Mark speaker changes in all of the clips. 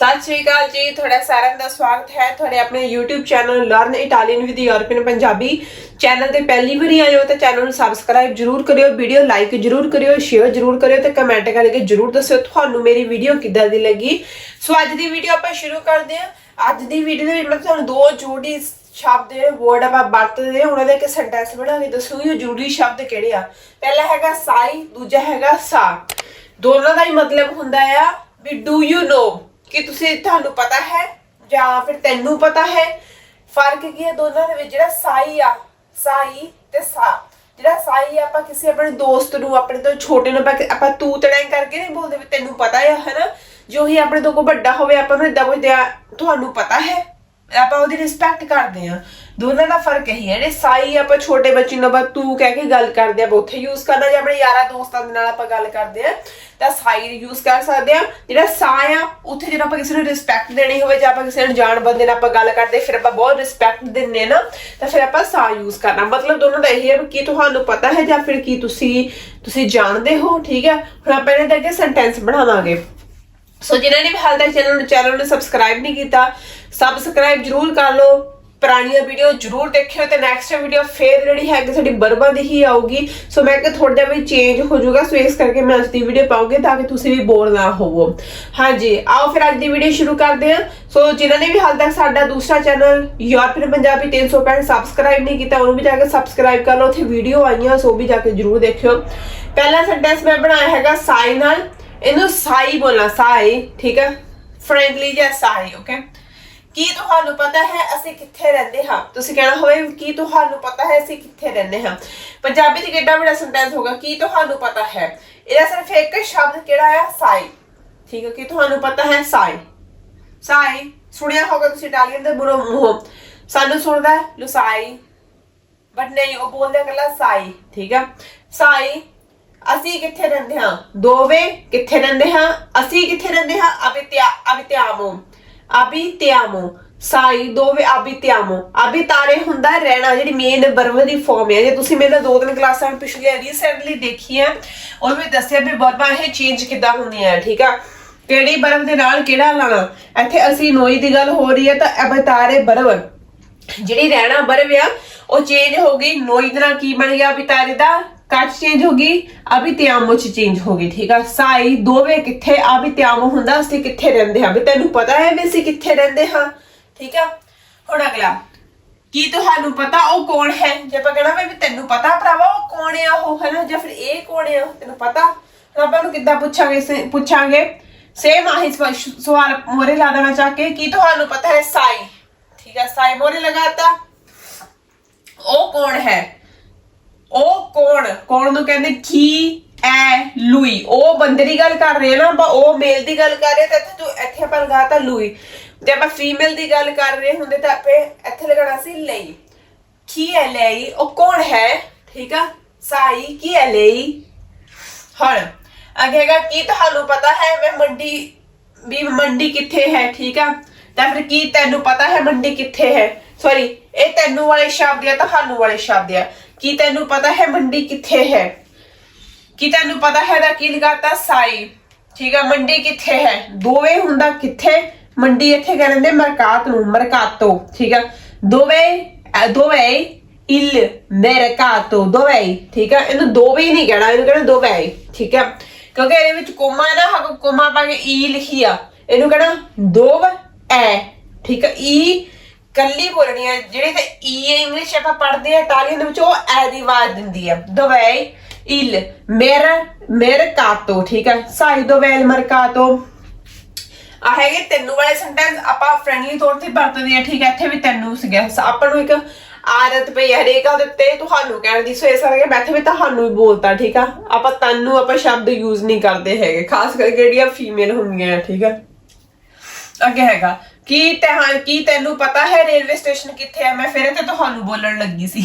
Speaker 1: ਸਤਿ ਸ਼੍ਰੀ ਅਕਾਲ ਜੀ, ਤੁਹਾਡਾ ਸਾਰਿਆਂ ਦਾ ਸਵਾਗਤ ਹੈ। ਤੁਹਾਡੇ ਆਪਣੇ YouTube channel learn Italian with European Punjabi channel ਤੇ ਪਹਿਲੀ ਵਾਰੀ ਆਏ ਹੋ ਤਾਂ ਚੈਨਲ ਨੂੰ ਸਬਸਕ੍ਰਾਈਬ ਜਰੂਰ ਕਰਿਓ ਵੀਡੀਓ ਲਾਈਕ ਜਰੂਰ ਕਰਿਓ ਸ਼ੇਅਰ ਜਰੂਰ ਕਰਿਓ ਤੇ ਕਮੈਂਟ ਕਰਕੇ ਜਰੂਰ ਦੱਸਿਓ ਤੁਹਾਨੂੰ ਮੇਰੀ ਵੀਡੀਓ ਕਿੱਦਾਂ ਦੀ ਲੱਗੀ। ਸੋ ਅੱਜ ਦੀ ਵੀਡੀਓ ਆਪਾਂ ਸ਼ੁਰੂ ਕਰਦੇ ਹਾਂ। ਅੱਜ ਦੀ ਵੀਡੀਓ ਦੇ ਵਿੱਚ ਮੈਂ ਤੁਹਾਨੂੰ ਦੋ ਜੋੜੀ ਸ਼ਬਦ ਜਿਹੜੇ ਵਰਡ ਆਪਾਂ ਵਰਤਦੇ ਉਹਨਾਂ ਦੇ ਇੱਕ ਸੈਂਟੈਂਸ ਬਣਾ ਕੇ ਦੱਸੂਗੀ ਉਹ ਜ਼ਰੂਰੀ ਸ਼ਬਦ ਕਿਹੜੇ ਆ? ਪਹਿਲਾ ਹੈਗਾ ਸਾਈ, ਦੂਜਾ ਹੈਗਾ ਸਾ ਦੋਨਾਂ ਦਾ ਹੀ ਮਤਲਬ ਹੁੰਦਾ ਆ ਵੀ ਡੂ ਯੂ ਨੋ ਕਿ ਤੁਸੀਂ ਤੁਹਾਨੂੰ ਪਤਾ ਹੈ ਜਾਂ ਫਿਰ ਤੈਨੂੰ ਪਤਾ ਹੈ, ਫ਼ਰਕ ਕੀ ਹੈ ਦੋਨਾਂ ਦੇ ਵਿੱਚ? ਜਿਹੜਾ ਸਾਈ ਆ, ਸਾਈ ਤੇ ਸਾ। ਜਿਹੜਾ ਸਾਈ ਆਪਾਂ ਕਿਸੇ ਆਪਣੇ ਦੋਸਤ ਨੂੰ, ਆਪਣੇ ਤੋਂ ਛੋਟੇ ਨੂੰ, ਆਪਾਂ ਤੂੰ ਤੜੈਂ ਕਰਕੇ ਨਹੀਂ ਬੋਲਦੇ ਵੀ ਤੈਨੂੰ ਪਤਾ ਹੈ ਹਨਾ? ਜੋ ਹੀ ਆਪਣੇ ਤੋਂ ਕੋ ਵੱਡਾ ਹੋਵੇ, ਆਪਾਂ ਨੂੰ ਇਦਾਂ ਬੋਲਦੇ ਦਿਆ ਤੁਹਾਨੂੰ ਪਤਾ ਹੈ? ਆਪਾਂ ਉਹਦੀ ਰਿਸਪੈਕਟ ਕਰਦੇ ਆ ਦੋਨਾਂ ਦਾ ਫ਼ਰਕ ਇਹੀ ਹੈ, ਜਿਹੜੇ ਸਾਈ ਆਪਾਂ ਛੋਟੇ ਬੱਚੇ ਨੂੰ ਆਪਾਂ ਤੂੰ ਕਹਿ ਕੇ ਗੱਲ ਕਰਦੇ ਆ ਉੱਥੇ ਯੂਜ਼ ਕਰਨਾ ਜਾਂ ਆਪਣੇ ਯਾਰਾਂ ਦੋਸਤਾਂ ਦੇ ਨਾਲ ਆਪਾਂ ਗੱਲ ਕਰਦੇ ਆ, ਤਾਂ ਸਾਈ ਯੂਜ਼ ਕਰ ਸਕਦੇ ਆ। ਜਿਹੜਾ ਸਾ ਆ, ਉੱਥੇ ਜਦੋਂ ਆਪਾਂ ਕਿਸੇ ਨੂੰ ਰਿਸਪੈਕਟ ਦੇਣੀ ਹੋਵੇ, ਜਾਂ ਆਪਾਂ ਕਿਸੇ ਨੂੰ ਜਾਣ ਬੰਦੇ ਨਾਲ ਆਪਾਂ ਗੱਲ ਕਰਦੇ, ਫਿਰ ਆਪਾਂ ਬਹੁਤ ਰਿਸਪੈਕਟ ਦਿੰਨੇ ਨਾ, ਤਾਂ ਫਿਰ ਆਪਾਂ ਸਾ ਯੂਜ਼ ਕਰਨਾ। ਮਤਲਬ ਦੋਨੋਂ ਦਾ ਇਹੀ ਹੈ ਵੀ ਕੀ ਤੁਹਾਨੂੰ ਪਤਾ ਹੈ, ਜਾਂ ਫਿਰ ਕੀ ਤੁਸੀਂ ਤੁਸੀਂ ਜਾਣਦੇ ਹੋ, ਠੀਕ ਹੈ? ਹੁਣ ਆਪਾਂ ਇਹਨਾਂ ਦੇ ਅੱਗੇ ਸੈਂਟੈਂਸ ਬਣਾਵਾਂਗੇ। ਸੋ ਜਿਨ੍ਹਾਂ ਨੇ ਵੀ ਹਾਲ ਤੱਕ ਚੈਨਲ ਨੂੰ ਚੈਨਲ ਨੂੰ ਸਬਸਕ੍ਰਾਈਬ ਨਹੀਂ ਕੀਤਾ ਸਬਸਕ੍ਰਾਈਬ ਜਰੂਰ ਕਰ ਲਓ। ਪੁਰਾਣੀਆਂ ਵੀਡੀਓ ਜਰੂਰ ਦੇਖਿਓ ਤੇ ਨੈਕਸਟ ਵੀਡੀਓ ਫੇਰ ਜਿਹੜੀ ਹੈਗੀ ਸਾਡੀ ਬਰਬਾ ਦੀ ਹੀ ਆਊਗੀ। ਸੋ ਮੈਂ ਕਿ ਥੋੜਾ ਜਿਹਾ ਵੀ ਚੇਂਜ ਹੋ ਜਾਊਗਾ ਸੋ ਇਸ ਕਰਕੇ ਮੈਂ ਅੱਜ ਦੀ ਵੀਡੀਓ ਪਾਉਂਗੀ ਤਾਂ ਕਿ ਤੁਸੀਂ ਵੀ ਬੋਰ ਨਾ ਹੋਵੋ। ਹਾਂਜੀ, ਆਓ ਫਿਰ ਅੱਜ ਦੀ ਵੀਡੀਓ ਸ਼ੁਰੂ ਕਰਦੇ ਹਾਂ। ਸੋ ਜਿਨ੍ਹਾਂ ਨੇ ਵੀ ਹਾਲ ਤੱਕ ਸਾਡਾ ਦੂਸਰਾ ਚੈਨਲ ਯੂਰਪੀਅਨ ਪੰਜਾਬੀ 365 ਸਬਸਕ੍ਰਾਈਬ ਨਹੀਂ ਕੀਤਾ, ਉਹਨੂੰ ਵੀ ਜਾ ਕੇ ਸਬਸਕ੍ਰਾਈਬ ਕਰ ਲਓ, ਉੱਥੇ ਵੀਡੀਓ ਆਈਆਂ ਸੋ ਵੀ ਜਾ ਕੇ ਜਰੂਰ ਦੇਖਿਓ। ਪਹਿਲਾ ਸੈਂਟੈਂਸ ਮੈਂ ਬਣਾਇਆ ਹੈਗਾ, ਸਾਈ ਨਾਲ। ਇਹਨੂੰ ਸਾਈ ਬੋਲਣਾ, ਸਾਈ, ਠੀਕ ਹੈ? ਫ੍ਰੈਂਡਲੀ ਜਿਹਾ ਸਾਈ ਓਕੇ ਕੀ ਤੁਹਾਨੂੰ ਪਤਾ ਹੈ ਅਸੀਂ ਕਿੱਥੇ ਰਹਿੰਦੇ ਹਾਂ? ਤੁਸੀਂ ਕਹਿਣਾ ਹੋਵੇ ਕੀ ਤੁਹਾਨੂੰ ਪਤਾ ਹੈ ਅਸੀਂ ਕਿੱਥੇ ਰਹਿੰਦੇ ਹਾਂ? ਪੰਜਾਬੀ ਚ ਕਿੱਡਾ ਵੱਡਾ ਸੈਂਟੈਂਸ ਹੋਗਾ ਕੀ ਤੁਹਾਨੂੰ ਪਤਾ ਹੈ? ਇਹਦਾ ਸਿਰਫ ਇੱਕ ਸ਼ਬਦ ਕਿਹੜਾ ਹੈ ਸਾਈ। ਠੀਕ ਹੈ, ਕੀ ਤੁਹਾਨੂੰ ਪਤਾ ਹੈ? ਸਾਈ। ਸਾਈ। ਸੁਣਿਆ ਹੋਗਾ ਤੁਸੀਂ ਇਟਾਲੀਅਨ ਦੇ ਬੁਰਾ ਮੂੰਹ। ਸਾਨੂੰ ਸੁਣਦਾ ਹੈ? ਲੁਸਾਈ। ਬਟ ਨਹੀਂ, ਉਹ ਬੋਲਦੇ ਕੱਲਾ ਸਾਈ। ਠੀਕ ਹੈ? ਸਾਈ, ਅਸੀਂ ਕਿੱਥੇ ਰਹਿੰਦੇ ਹਾਂ? ਦੋਵੇਂ ਕਿੱਥੇ ਰਹਿੰਦੇ ਹਾਂ? ਅਸੀਂ ਕਿੱਥੇ ਰਹਿੰਦੇ ਹਾਂ? ਅਵਿਤਿਆ ਅਵਿਤਿਆਮੋ। ਅਬਿਤਿਆਮੋ ਸਾਈ, ਦੋਵੇਂ ਅਬਿਤਿਆਮੋ ਅਬਿਤਾਰੇ ਹੁੰਦਾ ਰਹਿਣਾ, ਜਿਹੜੀ ਮੇਨ ਵਰਬ ਦੀ ਫਾਰਮ ਹੈ ਜੇ ਤੁਸੀਂ ਮੇਰੇ ਦੋ ਤਿੰਨ ਕਲਾਸਾਂ ਪਿਛਲੇ ਰੀਸੈਂਟਲੀ ਦੇਖੀ ਉਹ ਵੀ ਦੱਸਿਆ ਵੀ ਵਰਬਾਂ ਇਹ ਚੇਂਜ ਕਿੱਦਾਂ ਹੁੰਦੀਆਂ ਠੀਕ ਆ? ਕਿਹੜੀ ਵਰਬ ਦੇ ਨਾਲ ਕਿਹੜਾ ਲਾਣਾ? ਇੱਥੇ ਅਸੀਂ ਨੋਈ ਦੀ ਗੱਲ ਹੋ ਰਹੀ ਹੈ ਤਾਂ ਅਬਿਤਾਰੇ ਬਰਬ ਜਿਹੜੀ ਰਹਿਣਾ ਬਰਵ ਆ, ਉਹ ਚੇਂਜ ਹੋ ਗਈ। ਨੋਈ ਦੇ ਨਾਲ ਕੀ ਬਣ ਗਿਆ ਬਿਤਾਰੇ ਦਾ? ਕੱਚ ਚੇਂਜ ਹੋ ਗਈ ਅਭੀ ਤਿਆਮੋ ਚ ਚੇਂਜ ਹੋ ਗਈ, ਠੀਕ ਆ? ਸਾਈ, ਦੋਵੇਂ ਕਿੱਥੇ? ਅਭੀ ਤਿਆਮੋ ਹੁੰਦਾ, ਅਸੀਂ ਕਿੱਥੇ ਰਹਿੰਦੇ ਹਾਂ? ਵੀ ਤੈਨੂੰ ਪਤਾ ਹੈ ਵੀ ਅਸੀਂ ਕਿੱਥੇ ਰਹਿੰਦੇ ਹਾਂ? ਠੀਕ ਆ? ਹੁਣ ਅਗਲਾ, ਕੀ ਤੁਹਾਨੂੰ ਪਤਾ ਉਹ ਕੌਣ ਹੈ? ਜੇ ਆਪਾਂ ਕਹਿਣਾ ਵੀ ਤੈਨੂੰ ਪਤਾ ਭਰਾਵਾ, ਉਹ ਕੌਣ ਆ ਉਹ ਹੈ ਨਾ ਜਾਂ ਫਿਰ ਇਹ ਕੌਣ ਆ? ਤੈਨੂੰ ਪਤਾ? ਤਾਂ ਆਪਾਂ ਨੂੰ ਕਿੱਦਾਂ ਪੁੱਛਾਂਗੇ ਸੇ- ਪੁੱਛਾਂਗੇ? ਸੇਮ ਆਹੀ ਸਵਾਲ ਮੋਰੇ ਲਾ ਦੇਣਾ ਚਾਹ ਕੇ, ਕੀ ਤੁਹਾਨੂੰ ਪਤਾ ਹੈ ਸਾਈ? ਠੀਕ ਹੈ ਸਾਈ ਮੋਰੇ ਲਗਾਤਾ ਉਹ ਕੌਣ ਹੈ? ਉਹ ਕੌਣ? ਕੌਣ ਨੂੰ ਕਹਿੰਦੇ? ਕੀ? ਐ, ਲੂਈ। ਉਹ ਬੰਦੇ ਦੀ ਗੱਲ ਕਰ ਰਹੇ ਆ ਨਾ, ਆਪਾਂ ਉਹ ਮੇਲ ਦੀ ਗੱਲ ਕਰ ਰਹੇ ਤਾਂ ਇੱਥੇ ਤੂੰ, ਇੱਥੇ ਆਪਾਂ ਲਗਾਤਾ ਲੂਈ। ਜੇ ਆਪਾਂ ਫੀਮੇਲ ਦੀ ਗੱਲ ਕਰ ਰਹੇ ਹੁੰਦੇ ਤਾਂ ਆਪੇ ਇੱਥੇ ਲਗਾਉਣਾ ਸੀ ਲਈ। ਕੀ ਹੈ ਲਈ? ਉਹ ਕੌਣ ਹੈ? ਠੀਕ ਆ? ਸਾਈ, ਕੀ ਹੈ ਲਈ? ਹੁਣ ਅਗੇਗਾ ਕੀ ਤੁਹਾਨੂੰ ਪਤਾ ਹੈ ਮੈਂ ਮੰਡੀ, ਵੀ ਮੰਡੀ ਕਿੱਥੇ ਹੈ, ਠੀਕ ਆ? ਤਾਂ ਫਿਰ ਕੀ ਤੈਨੂੰ ਪਤਾ ਹੈ ਮੰਡੀ ਕਿੱਥੇ ਹੈ? ਸੌਰੀ ਇਹ ਤੈਨੂੰ ਵਾਲੇ ਸ਼ਬਦ ਆ ਤੁਹਾਨੂੰ ਵਾਲੇ ਸ਼ਬਦ ਆ? ਕੀ ਤੈਨੂੰ ਪਤਾ ਹੈ ਮੰਡੀ ਕਿੱਥੇ ਹੈ? ਕੀ ਤੈਨੂੰ ਪਤਾ ਹੈ ਦਾ ਕੀ ਲਗਾਤਾ? ਸਾਈ। ਠੀਕ ਆ, ਮੰਡੀ ਕਿੱਥੇ ਹੈ? ਦੋਵੇਂ ਹੁੰਦਾ ਕਿੱਥੇ? ਮੰਡੀ ਇੱਥੇ ਕਹਿੰਦੇ ਮਰਕਾਤ ਨੂੰ, ਮਰਕਾਤੋ। ਠੀਕ ਆ? ਦੋਵੇਂ ਦੋਵੇਂ ਇਲ, ਮਰਕਾਤੋ, ਦੋਵੇਂ। ਠੀਕ ਆ? ਇਹਨੂੰ ਦੋਵੇਂ ਨਹੀਂ ਕਹਿਣਾ, ਇਹਨੂੰ ਕਹਿਣਾ ਦੋਵੇਂ। ਠੀਕ ਹੈ ਕਿਉਂਕਿ ਇਹਦੇ ਵਿੱਚ ਕੋਮਾ ਹੈ ਨਾ, ਹਕ ਕੋਮਾ ਪਾ ਕੇ ਈ ਲਿਖੀ ਆ। ਇਹਨੂੰ ਕਹਿਣਾ ਦੋਵ, ਐ। ਠੀਕ ਹੈ ਈ ਕੱਲੀ ਬੋਲਣੀ ਹੈ ਜਿਹੜੀ ਤੇ ਈ ਇੰਗਲਿਸ਼ ਆਪਾਂ ਪੜ੍ਹਦੇ ਆ ਇਟਾਲੀਅਨ ਦੇ ਵਿੱਚ, ਉਹ ਐ ਦੀ ਆਵਾਜ਼ ਦਿੰਦੀ ਆ। ਦੋਵੇਂ ਇਲ, ਮੇਰ mercato ਠੀਕ ਹੈ ਸਾਈ ਦੋਵੇਲ ਮਰਕਾਤੋ ਆ ਹੈਗੇ ਤੈਨੂੰ ਵਾਲੇ ਸੈਂਟੈਂਸ ਆਪਾਂ ਫ੍ਰੈਂਡਲੀ ਤੌਰ ਤੇ ਵਰਤਦੇ ਆ, ਠੀਕ ਹੈ ਇੱਥੇ ਵੀ ਤੈਨੂੰ ਸੀਗਾ। ਆਪਾਂ ਨੂੰ ਇੱਕ ਆਦਤ ਪਈ ਹੈ ਹਰੇਕ ਦੇ ਉੱਤੇ, ਤੁਹਾਨੂੰ ਕਹਿਣ ਦੀ ਸੋ ਇਸ ਕਰਕੇ ਮੈਂ ਇੱਥੇ ਵੀ ਤੁਹਾਨੂੰ ਹੀ ਬੋਲਤਾ, ਠੀਕ ਆ? ਆਪਾਂ ਤੈਨੂੰ ਆਪਾਂ ਸ਼ਬਦ ਯੂਜ਼ ਨਹੀਂ ਕਰਦੇ ਹੈਗੇ, ਖਾਸ ਕਰਕੇ ਜਿਹੜੀਆਂ ਫੀਮੇਲ ਹੁੰਦੀਆਂ, ਠੀਕ ਆ? ਅੱਗੇ ਹੈਗਾ ਕੀ ਤਹਾਂ ਕੀ ਤੈਨੂੰ ਪਤਾ ਹੈ ਰੇਲਵੇ ਸਟੇਸ਼ਨ ਕਿੱਥੇ ਹੈ? ਮੈਂ ਫਿਰ ਤੇ ਤੁਹਾਨੂੰ ਬੋਲਣ ਲੱਗੀ ਸੀ।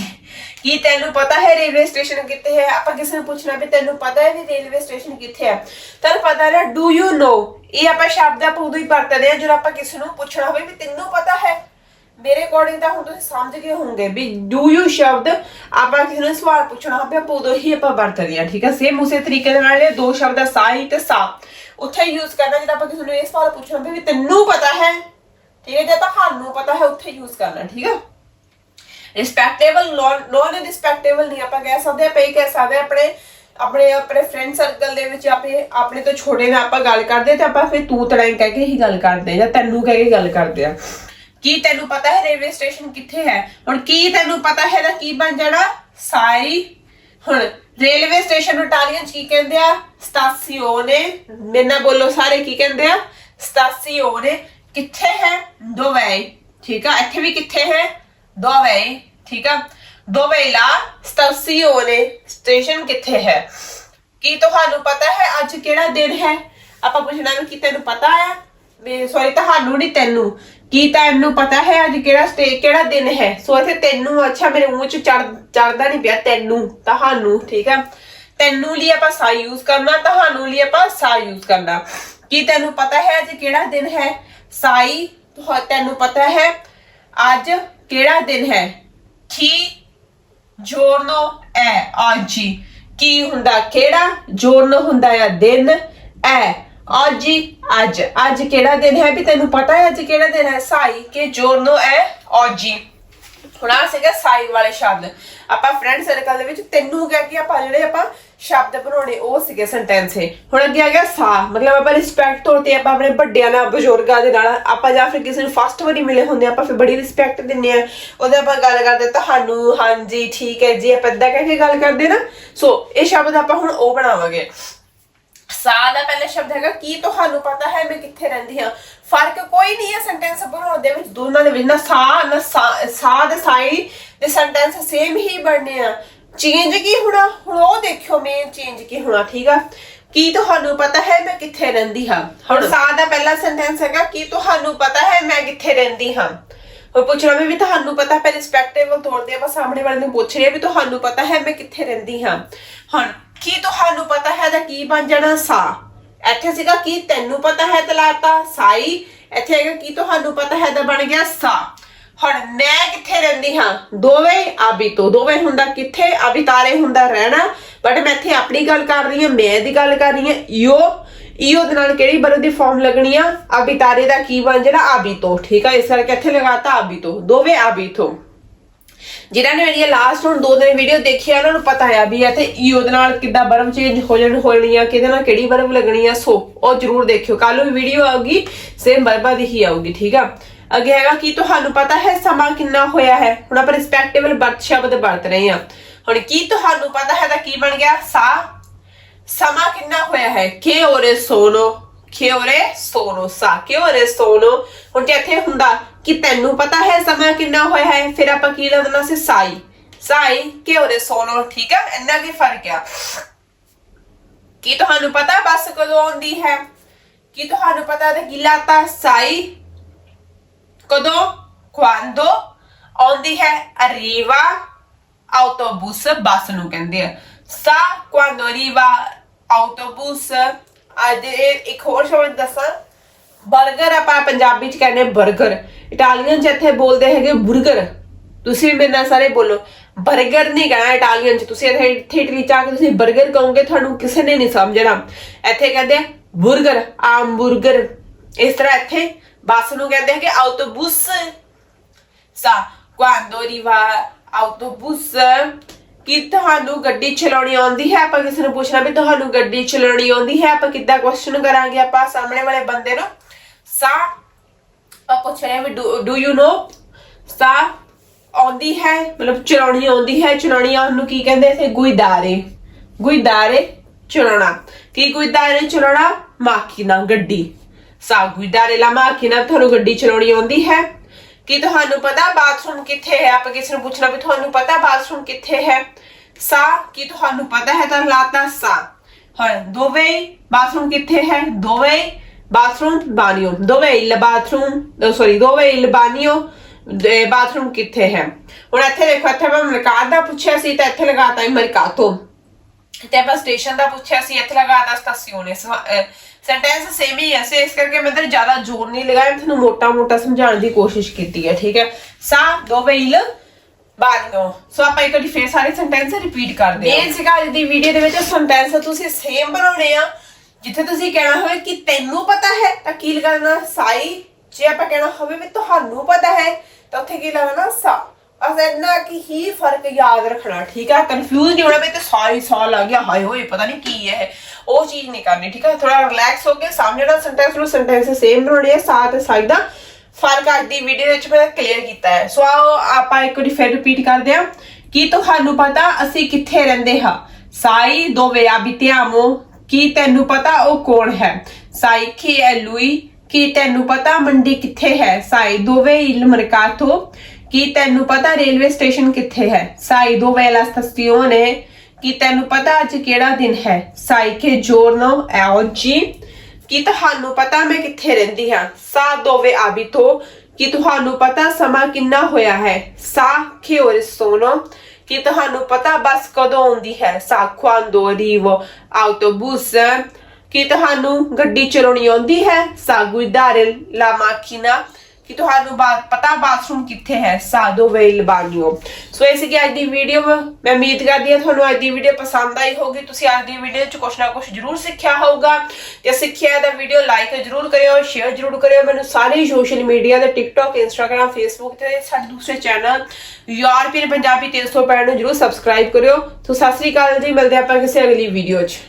Speaker 1: ਕੀ ਤੈਨੂੰ ਪਤਾ ਹੈ ਰੇਲਵੇ ਸਟੇਸ਼ਨ ਕਿੱਥੇ ਹੈ? ਆਪਾਂ ਕਿਸੇ ਨੂੰ ਪੁੱਛਣਾ ਵੀ ਤੈਨੂੰ ਪਤਾ ਹੈ ਵੀ ਰੇਲਵੇ ਸਟੇਸ਼ਨ ਕਿੱਥੇ ਹੈ? ਤੈਨੂੰ ਪਤਾ ਹੈ ਡੂ ਯੂ ਨੋ ਇਹ ਆਪਾਂ ਸ਼ਬਦ ਆਪਾਂ ਉਦੋਂ ਹੀ ਵਰਤਦੇ ਆ ਜਦੋਂ ਆਪਾਂ ਕਿਸੇ ਨੂੰ ਪੁੱਛਣਾ ਹੋਵੇ ਵੀ ਤੈਨੂੰ ਪਤਾ ਹੈ। ਮੇਰੇ ਅਕੋਰਡਿੰਗ ਤਾਂ ਹੁਣ ਤੁਸੀਂ ਸਮਝ ਗਏ ਹੋਵੋਗੇ ਵੀ ਡੂ ਯੂ ਸ਼ਬਦ ਆਪਾਂ ਕਿਸੇ ਨੂੰ ਸਵਾਲ ਪੁੱਛਣਾ ਹੋਵੇ, ਆਪਾਂ ਉਦੋਂ ਹੀ ਆਪਾਂ ਵਰਤਦੇ ਹਾਂ, ਠੀਕ ਹੈ? ਸੇਮ ਉਸੇ ਤਰੀਕੇ ਦੇ ਨਾਲ ਇਹ ਦੋ ਸ਼ਬਦ ਆ ਸਾਈ ਤੇ ਸਾ। ਉੱਥੇ ਯੂਜ਼ ਕਰਨਾ, ਜਦੋਂ ਆਪਾਂ ਕਿਸੇ ਨੂੰ ਇਹ ਸਵਾਲ ਪੁੱਛਣਾ ਹੋਵੇ ਵੀ ਤੈਨੂੰ ਪਤਾ ਹੈ ਠੀਕ ਹੈ ਜੇ ਤੁਹਾਨੂੰ ਪਤਾ ਹੈ, ਉੱਥੇ ਯੂਜ਼ ਕਰਨਾ ਠੀਕ ਹੈ ਰਿਸਪੈਕਟੇਬਲ ਨੋਨ ਰਿਸਪੈਕਟੇਬਲ ਨਹੀਂ ਆਪਾਂ ਕਹਿ ਸਕਦੇ, ਆਪਾਂ ਇਹ ਕਹਿ ਸਕਦੇ ਹਾਂ ਆਪਣੇ ਆਪਣੇ ਆਪਣੇ ਫਰੈਂਡ ਸਰਕਲ ਦੇ ਵਿੱਚ ਆਪੇ, ਆਪਣੇ ਤੋਂ ਛੋਟੇ ਨਾਲ ਆਪਾਂ ਗੱਲ ਕਰਦੇ ਤੇ ਆਪਾਂ ਫਿਰ ਤੂੰ ਤੜਾਈ ਕਹਿ ਕੇ ਹੀ ਗੱਲ ਕਰਦੇ ਆ ਜਾਂ ਤੈਨੂੰ ਕਹਿ ਕੇ ਗੱਲ ਕਰਦੇ ਆ। ਕੀ ਤੈਨੂੰ ਪਤਾ ਹੈ ਰੇਲਵੇ ਸਟੇਸ਼ਨ ਕਿੱਥੇ ਹੈ? ਹੁਣ ਕੀ ਤੈਨੂੰ ਪਤਾ ਹੈ ਦਾ ਕੀ ਬਣ ਜਾਣਾ? ਸਾਈ। ਹੁਣ ਰੇਲਵੇ ਸਟੇਸ਼ਨ ਨੂੰ ਇਟਾਲੀਅਨ ਚ ਕੀ ਕਹਿੰਦੇ ਆ? ਸਟਾਸੀਓਨੇ ਮੇਰੇ ਨਾਲ ਬੋਲੋ ਸਾਰੇ ਕੀ ਕਹਿੰਦੇ ਆ? ਸਟਾਸੀਓਨੇ ਕਿੱਥੇ ਹੈ ਦੋਵੇ ਠੀਕ ਆ ਇੱਥੇ ਵੀ ਕਿੱਥੇ ਹੈ ਦੋਵੇ ਠੀਕ ਆ ਦੋਵੇ ਲਾ ਸਟਾਸੀਓਨੇ ਸਟੇਸ਼ਨ ਕਿੱਥੇ ਹੈ ਕੀ ਤੁਹਾਨੂੰ ਪਤਾ ਹੈ ਅੱਜ ਕਿਹੜਾ ਦਿਨ ਹੈ ਆਪਾਂ ਪੁੱਛਣਾ ਵੀ ਕੀ ਤੈਨੂੰ ਪਤਾ ਹੈ ਵੀ ਸੌਰੀ ਤੁਹਾਨੂੰ ਨਹੀਂ ਤੈਨੂੰ ਕੀ ਤੈਨੂੰ ਪਤਾ ਹੈ ਅੱਜ ਕਿਹੜਾ ਸਟੇ ਕਿਹੜਾ ਦਿਨ ਹੈ ਸੋ ਇੱਥੇ ਤੈਨੂੰ ਅੱਛਾ ਮੇਰੇ ਮੂੰਹ ਚ ਚੜ ਚੜਦਾ ਨਹੀਂ ਪਿਆ ਤੈਨੂੰ ਤੁਹਾਨੂੰ ਠੀਕ ਹੈ ਤੈਨੂੰ ਲਈ ਆਪਾਂ ਸਾ ਯੂਜ਼ ਕਰਨਾ ਤੁਹਾਨੂੰ ਲਈ ਆਪਾਂ ਸਾ ਯੂਜ਼ ਕਰਨਾ ਕੀ ਤੈਨੂੰ ਪਤਾ ਹੈ ਅੱਜ ਕਿਹੜਾ ਦਿਨ ਹੈ ਸਾਈ ਤੈਨੂੰ ਪਤਾ ਹੈ, ਅੱਜ ਕਿਹੜਾ ਦਿਨ ਹੈ? ਕੀ ਜੋਰਨੋ ਐ oggi ਕੀ ਹੁੰਦਾ ਕਿਹੜਾ ਜੋਰਨੋ ਹੁੰਦਾ ਹੈ ਦਿਨ? ਐ oggi ਅੱਜ ਅੱਜ ਕਿਹੜਾ ਦਿਨ ਹੈ? ਵੀ ਤੈਨੂੰ ਪਤਾ ਹੈ ਅੱਜ ਕਿਹੜਾ ਦਿਨ ਹੈ? ਸਾਈ, ਕਿ ਜੋਰਨੋ ਐ oggi ਹੁਣ ਆ ਸੀਗਾ ਸਾਈ ਵਾਲੇ ਸ਼ਬਦ। ਆਪਾਂ ਫਰੈਂਡ ਸਰਕਲ ਦੇ ਵਿੱਚ ਤੈਨੂੰ ਕਹਿ ਕੇ ਆਪਾਂ ਜਿਹੜੇ ਆਪਾਂ ਸ਼ਬਦ ਬਣਾਉਣੇ, ਉਹ ਸੀਗੇ ਸੈਂਟੈਂਸ ਹੈ ਹੁਣ ਅੱਗੇ ਆ ਗਿਆ ਸਾ। ਮਤਲਬ ਆਪਾਂ ਰਿਸਪੈਕਟ ਤੌਰ ਤੇ ਆਪਾਂ ਆਪਣੇ ਵੱਡਿਆਂ ਨਾਲ, ਬਜ਼ੁਰਗਾਂ ਦੇ ਨਾਲ। ਆਪਾਂ ਜਾਂ ਫਿਰ ਕਿਸੇ ਨੂੰ ਫਸਟ ਵਾਰੀ ਮਿਲੇ ਹੁੰਦੇ ਆਪਾਂ ਫਿਰ ਬੜੀ ਰਿਸਪੈਕਟ ਦਿੰਨੇ ਆ। ਉਹਦੇ ਆਪਾਂ ਗੱਲ ਕਰਦੇ, ਤੁਹਾਨੂੰ ਹਾਂਜੀ, ਠੀਕ ਹੈ ਜੀ, ਆਪਾਂ ਏਦਾਂ ਕਹਿ ਕੇ ਗੱਲ ਕਰਦੇ ਨਾ। ਸੋ ਇਹ ਸ਼ਬਦ ਆਪਾਂ ਹੁਣ ਉਹ ਬਣਾਵਾਂਗੇ। ਸਾ ਦਾ ਪਹਿਲਾ ਸ਼ਬਦ ਹੈਗਾ ਕੀ ਤੁਹਾਨੂੰ ਪਤਾ ਹੈ ਮੈਂ ਕਿੱਥੇ ਰਹਿੰਦੀ ਹਾਂ? ਫ਼ਰਕ ਕੋਈ ਨਹੀਂ ਹੈ ਸੈਂਟੈਂਸ ਬਣਾਉਣ ਦੇ ਵਿੱਚ ਦੋਨਾਂ ਦੇ ਵਿੱਚ ਨਾ ਸਾ ਨਾ ਸਾ- ਦੇ ਸਾਈ ਦੇ ਸੈਂਟੈਂਸ ਸੇਮ ਹੀ ਬਣਨੇ ਆ। ਚੇਂਜ ਕੀ ਹੋਣਾ? ਹੁਣ ਉਹ ਦੇਖਿਓ ਮੇਨ ਚੇਂਜ ਕੀ ਹੋਣਾ ਠੀਕ ਆ? ਕੀ ਤੁਹਾਨੂੰ ਪਤਾ ਹੈ ਮੈਂ ਕਿੱਥੇ ਰਹਿੰਦੀ ਹਾਂ? ਹੁਣ ਸਾ ਦਾ ਪਹਿਲਾ ਸੈਂਟੈਂਸ ਹੈਗਾ ਕੀ ਤੁਹਾਨੂੰ ਪਤਾ ਹੈ ਮੈਂ ਕਿੱਥੇ ਰਹਿੰਦੀ ਹਾਂ? ਹੁਣ ਪੁੱਛਣਾ ਵੀ ਤੁਹਾਨੂੰ ਪਤਾ ਹੈ ਰਿਸਪੈਕਟੇਬਲ ਤੌਰ ਤੇ ਆਪਾਂ ਸਾਹਮਣੇ ਵਾਲੇ ਨੂੰ ਪੁੱਛ ਰਹੇ ਆ ਵੀ ਤੁਹਾਨੂੰ ਪਤਾ ਹੈ ਮੈਂ ਕਿੱਥੇ ਰਹਿੰਦੀ ਹਾਂ? ਹੁਣ ਕੀ ਤੁਹਾਨੂੰ ਪਤਾ ਹੈ ਦਾ ਕੀ ਬਣ ਜਾਣਾ ਸਾ? ਇੱਥੇ ਸੀਗਾ ਕੀ ਤੈਨੂੰ ਪਤਾ ਹੈ ਤਲਾਤਾ ਸਾਈ। ਇੱਥੇ ਹੈਗਾ ਕੀ ਤੁਹਾਨੂੰ ਪਤਾ ਹੈ ਦਾ ਬਣ ਗਿਆ ਸਾ? ਹੁਣ ਮੈਂ ਕਿੱਥੇ ਰਹਿੰਦੀ ਹਾਂ? ਦੋਵੇਂ ਆਬਿਤੋ ਦੋਵੇਂ ਹੁੰਦਾ ਕਿੱਥੇ? ਆਬੀ ਤਾਰੇ ਹੁੰਦਾ ਰਹਿਣਾ। ਬਟ ਮੈਂ ਇੱਥੇ ਆਪਣੀ ਗੱਲ ਕਰ ਰਹੀ ਹਾਂ, ਮੈਂ ਦੀ ਗੱਲ ਕਰ ਰਹੀ ਹਾਂ। ਯੋ ਈਓ ਦੇ ਨਾਲ ਕਿਹੜੀ ਬਰੋ ਦੀ ਫਾਰਮ ਲੱਗਣੀ ਆ? ਅਬਿਤਾਰੇ ਦਾ ਕੀ ਬਣ ਜਾਣਾ? ਤੋਂ। ਠੀਕ ਆ, ਇਸ ਕਰਕੇ ਇੱਥੇ ਲਗਾਤਾ ਤੋਂ। ਦੋਵੇਂ ਆਬੀ ਤੋਂ। ਜਿਨ੍ਹਾਂ ਨੇ ਮੇਰੀ ਲਾਸਟ ਹੁਣ ਦੋ ਦਿਨ ਵੀਡੀਓ ਦੇਖੀ ਆ ਉਹਨਾਂ ਨੂੰ ਪਤਾ ਆ ਵੀ ਇੱਥੇ ਈਓ ਦੇ ਨਾਲ ਕਿੱਦਾਂ ਬਰਮ ਚੇਂਜ ਹੋ ਜਾਣੀ ਹੋਣੀ ਆ, ਕਿਹਦੇ ਨਾਲ ਕਿਹੜੀ ਬਰਮ ਲੱਗਣੀ ਆ, ਸੋ ਉਹ ਜਰੂਰ ਦੇਖਿਓ। ਕੱਲ ਨੂੰ ਵੀਡੀਓ ਆਊਗੀ ਸੇਮ ਬਰਬਾ ਦੀ ਹੀ ਆਊਗੀ, ਠੀਕ ਆ? ਅੱਗੇ ਹੈਗਾ ਕੀ ਤੁਹਾਨੂੰ ਪਤਾ ਹੈ ਸਮਾਂ ਕਿੰਨਾ ਹੋਇਆ ਹੈ? ਹੁਣ ਆਪਾਂ ਰਿਸਪੈਕਟੇਬਲ ਬਰਥ ਸ਼ਬਦ ਵਰਤ ਰਹੇ ਆ ਹੁਣ ਕੀ ਤੁਹਾਨੂੰ ਪਤਾ ਹੈ ਤਾਂ ਕੀ ਬਣ ਗਿਆ? ਸਾ ਸਮਾਂ ਕਿੰਨਾ ਹੋਇਆ ਹੈ? ਕਿ ਓਰੇ ਸੋਨੋ। ਕਿਉਰੇ ਸੋਨੋ ਸਾ, ਕਿ ਸੋਨੋ? ਹੁਣ ਜੇ ਇੱਥੇ ਹੁੰਦਾ ਕਿ ਤੈਨੂੰ ਪਤਾ ਹੈ ਸਮਾਂ ਕਿੰਨਾ ਹੋਇਆ ਹੈ, ਫਿਰ ਆਪਾਂ ਕੀ ਲੱਦਣਾ ਸੀ? ਸਾਈ। ਸਾਈ, ਕਿ ਸੋਨੋ, ਠੀਕ ਹੈ? ਇੰਨਾ ਕੀ ਫ਼ਰਕ ਆ? ਕੀ ਤੁਹਾਨੂੰ ਪਤਾ ਬੱਸ ਕਦੋਂ ਆਉਂਦੀ ਹੈ? ਕੀ ਤੁਹਾਨੂੰ ਪਤਾ ਤੇ ਗਿਲਾਤਾ ਸਾਈ, ਕਦੋਂ? quando ਆਉਂਦੀ ਹੈ arriva autobus ਬੱਸ ਨੂੰ ਕਹਿੰਦੇ ਆ। ਸਾ quando ਅਰੀਵਾ autobus ਅੱਜ ਇੱਕ ਹੋਰ ਸ਼ਬਦ ਦੱਸਾਂ। ਬਰਗਰ ਆਪਾਂ ਪੰਜਾਬੀ ਚ ਕਹਿੰਦੇ ਬਰਗਰ ਇਟਾਲੀਅਨ ਚ ਇੱਥੇ ਬੋਲਦੇ ਹੈਗੇ 버ਗਰ ਤੁਸੀਂ ਮੇਰੇ ਨਾਲ ਸਾਰੇ ਬੋਲੋ। ਬਰਗਰ ਨਹੀਂ ਕਹਿਣਾ ਇਟਾਲੀਅਨ ਚ। ਤੁਸੀਂ ਇੱਥੇ ਇੱਥੇ ਇਟਲੀ ਚ ਆ ਕੇ ਤੁਸੀਂ ਬਰਗਰ ਕਹੋਗੇ, ਤੁਹਾਨੂੰ ਕਿਸੇ ਨੇ ਨਹੀਂ ਸਮਝਣਾ। ਇੱਥੇ ਕਹਿੰਦੇ 버ਗਰ ਆਮ 버ਗਰ ਇਸ ਤਰ੍ਹਾਂ ਇੱਥੇ ਬੱਸ ਨੂੰ ਕਹਿੰਦੇ ਹੈਗੇ ਆਟੋਬੂਸ ਸਾ quando arriva autobus ਕਿ ਤੁਹਾਨੂੰ ਗੱਡੀ ਚਲਾਉਣੀ ਆਉਂਦੀ ਹੈ, ਆਪਾਂ ਕਿਸੇ ਨੂੰ ਪੁੱਛਣਾ ਵੀ ਤੁਹਾਨੂੰ ਗੱਡੀ ਚਲਾਉਣੀ ਆਉਂਦੀ ਹੈ, ਆਪਾਂ ਕਿੱਦਾਂ ਕੁਐਸਚਨ ਕਰਾਂਗੇ ਆਪਾਂ ਸਾਹਮਣੇ ਵਾਲੇ ਬੰਦੇ ਨੂੰ? ਸਾ ਆਪਾਂ ਪੁੱਛ ਵੀ ਡੂ ਯੂ ਨੋ ਸਾ ਆਉਂਦੀ ਹੈ, ਮਤਲਬ ਚਲਾਉਣੀ ਆਉਂਦੀ ਹੈ, ਚਲਾਉਣੀ ਆਉਣ ਨੂੰ ਕੀ ਕਹਿੰਦੇ ਇਥੇ? ਗੁਇਦਾਰੇ ਗੁਇਦਾਰੇ ਚਲਾਉਣਾ। ਕੀ ਗੁਇਦਾਰੇ ਚਲਾਉਣਾ? ਮਾਕੀਨਾ ਗੱਡੀ। ਸਾ ਗੁਇਦਾਰੇ ਲਾ ਮਾਕੀਨਾ ਤੁਹਾਨੂੰ ਗੱਡੀ ਚਲਾਉਣੀ ਆਉਂਦੀ ਹੈ। ਕੀ ਤੁਹਾਨੂੰ ਪਤਾ ਬਾਥਰੂਮ ਕਿੱਥੇ ਹੈ? ਆਪਾਂ ਕਿਸੇ ਨੂੰ ਪੁੱਛਣਾ ਵੀ ਤੁਹਾਨੂੰ ਪਤਾ ਬਾਥਰੂਮ ਕਿੱਥੇ ਹੈ? ਸਾ, ਕੀ ਤੁਹਾਨੂੰ ਪਤਾ ਹੈ ਤਾਂ ਲਾਤਾ ਸਾ। ਹਾਂ ਦੋਵੇਂ ਬਾਥਰੂਮ ਕਿੱਥੇ ਹੈ? ਦੋਵੇਂ ਬਾਥਰੂਮ ਬਾਨੀਓ। ਦੋਵੇਂ il ਬਾਥਰੂਮ ਸੌਰੀ ਦੋਵੇਂ il ਬਾਨੀਓ ਬਾਥਰੂਮ ਕਿੱਥੇ ਹੈ? ਹੁਣ ਇੱਥੇ ਦੇਖੋ, ਇੱਥੇ ਮੈਂ ਮਰਕਾਤ ਦਾ ਪੁੱਛਿਆ ਸੀ, ਤਾਂ ਇੱਥੇ ਲਗਾਤਾ ਹੈ ਮਰਕਾਤੋ ਤੇ ਆਪਾਂ ਸਟੇਸ਼ਨ ਦਾ ਪੁੱਛਿਆ ਸੀ, ਇੱਥੇ ਲਗਾਤਾ ਸਟੇਸ਼ਨੇ ਸੈਂਟੈਂਸ ਸੇਮ ਹੀ ਐਸੇ ਇਸ ਕਰਕੇ ਮੈਂ ਤੇ ਜ਼ਿਆਦਾ ਜ਼ੋਰ ਨਹੀਂ ਲਗਾਇਆ, ਮੈਂ ਤੁਹਾਨੂੰ ਮੋਟਾ-ਮੋਟਾ ਸਮਝਾਉਣ ਦੀ ਕੋਸ਼ਿਸ਼ ਕੀਤੀ ਹੈ ਠੀਕ ਹੈ? ਸਾ dove il bagno ਸੋ ਆਪਾਂ ਇੱਕ ਵਾਰੀ ਫੇਰ ਸਾਰੇ ਸੈਂਟੈਂਸ ਰਿਪੀਟ ਕਰਦੇ ਹਾਂ। ਇਹ ਸੀਗਾ ਅੱਜ ਦੀ ਵੀਡੀਓ ਦੇ ਵਿੱਚ ਸੈਂਟੈਂਸ ਤੁਸੀਂ ਸੇਮ ਬਣਾਉਣੇ ਆ। ਜਿੱਥੇ ਤੁਸੀਂ ਕਹਿਣਾ ਹੋਵੇ ਕਿ ਤੈਨੂੰ ਪਤਾ ਹੈ, ਤਾਂ ਕੀ ਲਗਾਉਣਾ? ਸਾਈ। ਜੇ ਆਪਾਂ ਕਹਿਣਾ ਹੋਵੇ ਵੀ ਤੁਹਾਨੂੰ ਪਤਾ ਹੈ, ਤਾਂ ਉੱਥੇ ਕੀ ਲਗਾਉਣਾ? ਸਾ। ਬਸ ਇੰਨਾ ਕਿ ਹੀ ਫ਼ਰਕ ਯਾਦ ਰੱਖਣਾ, ਠੀਕ ਹੈ ਕਨਫਿਊਜ਼ ਨਹੀਂ ਹੋਣਾ ਵੀ ਤੇ ਸਾਈ ਸਾ ਲੱਗ ਗਿਆ, ਹਾਏ ਹੋਏ, ਪਤਾ ਨਹੀਂ ਕੀ ਹੈ ਉਹ ਚੀਜ਼ ਨਹੀਂ ਕਰਨੀ, ਠੀਕ ਹੈ ਥੋੜਾ ਰਿਲੈਕਸ ਹੋ ਕੇ ਸਮਝਣਾ ਸੈਂਟੈਂਸ ਨੂੰ ਸੈਂਟੈਂਸ ਸੇਮ ਬਣਾਉਣੇ ਆ ਸਾ ਤੇ ਦਾ ਫ਼ਰਕ ਅੱਜ ਦੀ ਵੀਡੀਓ ਵਿੱਚ ਮੈਂ ਕਲੀਅਰ ਕੀਤਾ ਹੈ। ਸੋ ਆਓ ਆਪਾਂ ਇੱਕ ਵਾਰੀ ਫਿਰ ਰਿਪੀਟ ਕਰਦੇ ਹਾਂ। ਕੀ ਤੁਹਾਨੂੰ ਪਤਾ ਅਸੀਂ ਕਿੱਥੇ ਰਹਿੰਦੇ ਹਾਂ? ਸਾਈ dove abitiamo ਕੀ ਤੈਨੂੰ ਪਤਾ ਉਹ ਕੌਣ ਹੈ? ਸਾਈ chi è lui ਕੀ ਤੈਨੂੰ ਪਤਾ ਮੰਡੀ ਕਿੱਥੇ ਹੈ? ਸਾਈ dove il mercato ਕੀ ਤੈਨੂੰ ਪਤਾ ਰੇਲਵੇ ਸਟੇਸ਼ਨ ਕਿੱਥੇ ਹੈ? ਸਾਈ dove è la ਕੀ ਤੈਨੂੰ ਪਤਾ ਅੱਜ ਕਿਹੜਾ ਦਿਨ ਹੈ? ਸਾਈ che giorno è ਕੀ ਤੁਹਾਨੂੰ ਪਤਾ ਮੈਂ ਕਿੱਥੇ ਰਹਿੰਦੀ ਹਾਂ? ਸਾ dove abito ਕੀ ਤੁਹਾਨੂੰ ਪਤਾ ਸਮਾਂ ਕਿੰਨਾ ਹੋਇਆ ਹੈ? ਸਾ che ore sono ਕੀ ਤੁਹਾਨੂੰ ਪਤਾ ਬੱਸ ਕਦੋਂ ਆਉਂਦੀ ਹੈ? ਸਾ quando arrivo autobus ਕੀ ਤੁਹਾਨੂੰ ਗੱਡੀ ਚਲਾਉਣੀ ਆਉਂਦੀ ਹੈ? ਸਾ guidare la macchina ਕਿ ਤੁਹਾਨੂੰ ਬਾਤ ਪਤਾ ਬਾਥਰੂਮ ਕਿੱਥੇ ਹੈ? ਸਾਦੋ ਵੇਲ ਬਾਗਿਓ। ਸੋ ਇਹ ਸੀਗੀ ਅੱਜ ਦੀ ਵੀਡੀਓ ਮੈਂ ਉਮੀਦ ਕਰਦੀ ਹਾਂ ਤੁਹਾਨੂੰ ਅੱਜ ਦੀ ਵੀਡੀਓ ਪਸੰਦ ਆਈ ਹੋਗੀ ਤੁਸੀਂ ਅੱਜ ਦੀ ਵੀਡੀਓ ਚ ਕੁਛ ਨਾ ਕੁਛ ਜ਼ਰੂਰ ਸਿੱਖਿਆ ਹੋਊਗਾ। ਜੇ ਸਿੱਖਿਆ ਤਾਂ ਵੀਡੀਓ ਲਾਈਕ ਜ਼ਰੂਰ ਕਰਿਓ ਸ਼ੇਅਰ ਜ਼ਰੂਰ ਕਰਿਓ। ਮੈਨੂੰ ਸਾਰੇ ਸੋਸ਼ਲ ਮੀਡੀਆ ਤੇ ਟਿਕਟੌਕ ਇੰਸਟਾਗ੍ਰam ਫੇਸਬੁੱਕ ਤੇ ਸਾਡੇ ਦੂਸਰੇ ਚੈਨਲ ਯੂਆਰਪੀ ਪੰਜਾਬੀ 365 ਨੂੰ ਜ਼ਰੂਰ ਸਬਸਕ੍ਰਾਈਬ ਕਰਿਓ। ਸੋ ਸਤਿ ਸ੍ਰੀ ਅਕਾਲ ਜੀ। ਮਿਲਦੇ ਆਪਾਂ ਕਿਸੇ ਅਗਲੀ ਵੀਡੀਓ 'ਚ।